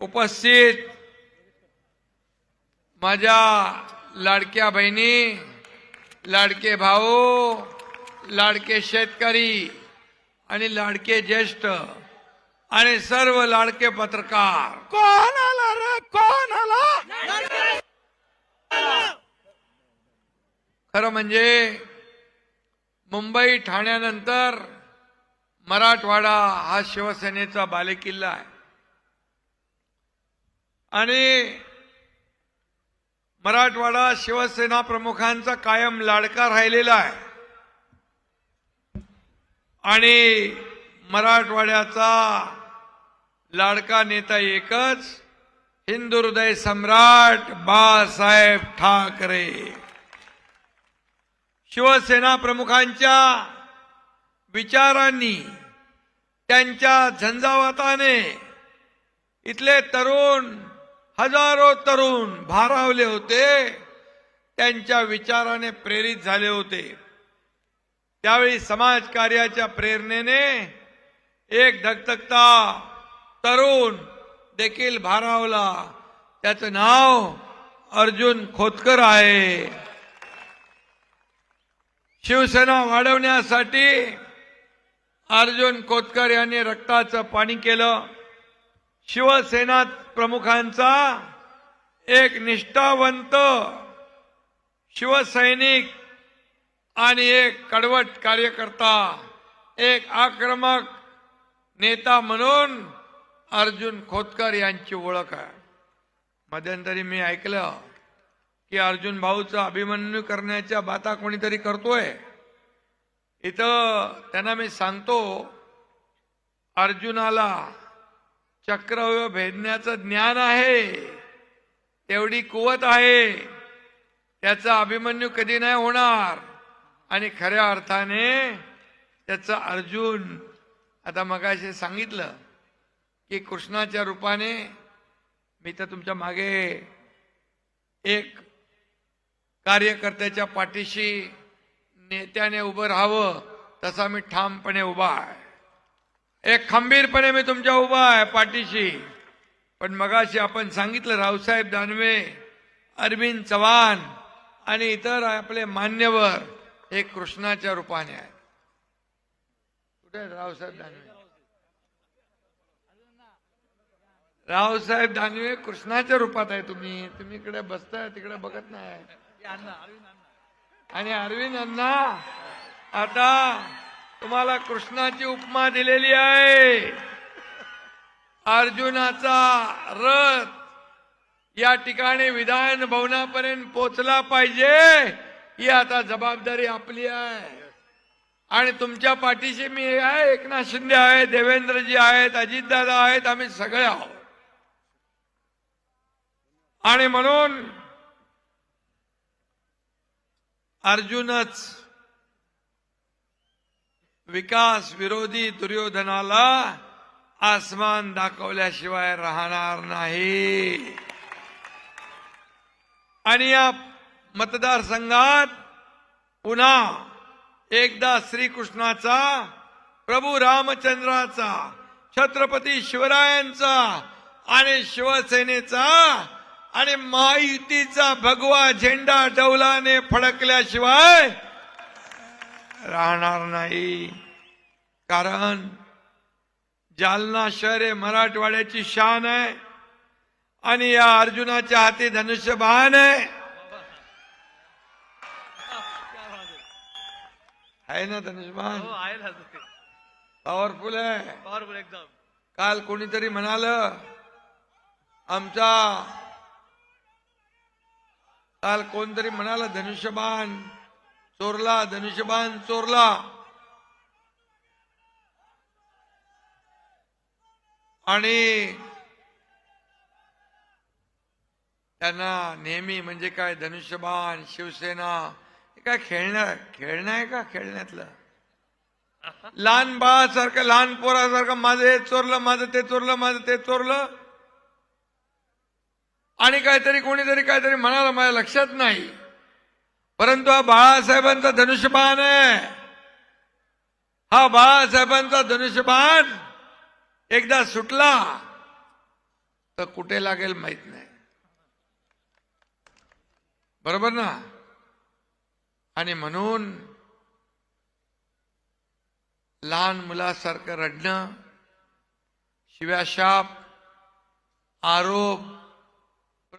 उपस्थित माझ्या लाडक्या बहिणी लाडके भाऊ लाडके शेतकरी आणि लाडके ज्येष्ठ आणि सर्व लाडके पत्रकार. कोण आला रे? कोण आला? खरं म्हणजे मुंबई ठाण्यानंतर मराठवाडा हा शिवसेनेचा बालेकिल्ला आहे. आणि मराठवाडा शिवसेना प्रमुखांचा कायम लाडका राहिलेला आहे. आणि मराठवाड्याचा लाडका नेता एकच हिंदू हृदय सम्राट बाळासाहेब ठाकरे. शिवसेना प्रमुखांच्या विचारांनी त्यांच्या झंझावाताने इथले तरुण हजारो तरुण भारावले होते. त्यांच्या विचाराने प्रेरित झाले होते. त्यावेळी समाज कार्याच्या प्रेरणेने एक धकधकता तरुण देखील भारावला. त्याचं नाव अर्जुन खोतकर आहे. शिवसेना वाढवण्यासाठी अर्जुन खोतकर यांनी रक्ताचं पाणी केलं. शिवसेना प्रमुखांचा एक निष्ठावंत शिवसैनिक आणि एक कडवट कार्यकर्ता एक आक्रमक नेता म्हणून अर्जुन खोतकर यांची ओळख आहे. मध्यंतरी मी ऐकलं की अर्जुन भाऊचा अभिमन्यू करण्याच्या बाता कोणीतरी करतोय. इथं त्यांना मी सांगतो अर्जुनाला चक्रव्यूह भेदण्याचं ज्ञान आहे. तेवढी कुवत आहे. त्याचा अभिमन्यू कधी नाही होणार. आणि खऱ्या अर्थाने त्याचा अर्जुन आता मगाशी सांगितलं की कृष्णाच्या रूपाने मी तर तुमच्या मागे एक कार्यकर्त्याच्या पाठीशी नेत्याने उभं राहावं तसा मी ठामपणे उभा आहे. एक खंबीरपणे मी तुमच्या उभा आहे पाठीशी. पण मगाशी आपण सांगितलं रावसाहेब दानवे अरविंद चव्हाण आणि इतर आपले मान्यवर हे कृष्णाच्या रूपाने आहेत. कुठे रावसाहेब दानवे? रावसाहेब दानवे कृष्णाच्या रूपात आहे तुम्ही. तुम्ही इकडे बसताय तिकडे बघत नाही. आणि अरविंद अण्णा. आता तुम्हाला कृष्णाची उपमा दिलेली आहे. अर्जुनाचा रथ या ठिकाणी विधान भवनापर्यंत पोचला पाहिजे ही आता जबाबदारी आपली आहे. आणि तुमच्या पाठीशी मी आहे एकनाथ शिंदे आहे देवेंद्रजी आहेत अजितदादा आहेत आम्ही सगळे आहोत. आणि म्हणून अर्जुनच विकास विरोधी दुर्योधनाला आसमान दाखवल्याशिवाय राहणार नाही. आणि या मतदारसंघात पुन्हा एकदा श्रीकृष्णाचा प्रभू रामचंद्राचा छत्रपती शिवरायांचा आणि शिवसेनेचा आणि महायुतीचा भगवा झेंडा डौलाने फडकल्याशिवाय राहणार नाही. कारण जालना शहर हे मराठवाड्याची शान आहे आणि या अर्जुनाच्या हाती धनुष्यबाण आहे. आहे ना धनुष्यबाण हो आहे. पॉवरफुल आहे. पॉवरफुल एकदम. काल कोणीतरी म्हणाल आमचा काल कोणतरी म्हणाल धनुष्यबाण चोरला धनुष्यबाण चोरला. आणि त्यांना नेहमी म्हणजे काय धनुष्यबाण शिवसेना हे काय खेळणार खेळणं आहे का खेळण्यातलं? लहान बाळासारखं लहान पोरासारखं माझं हे चोरलं माझं ते चोरलं माझं ते चोरलं. आणि काहीतरी कोणीतरी काहीतरी म्हणाला माझ्या लक्षात नाही. परंतु हा बाळासाहेबांचा धनुष्यबाण आहे. हा बाळासाहेबांचा धनुष्यबाण एकदा सुटला तर कुठे लागेल माहीत नाही. बरोबर ना? आणि म्हणून लहान मुलासारखं रडणं शिव्याशाप आरोप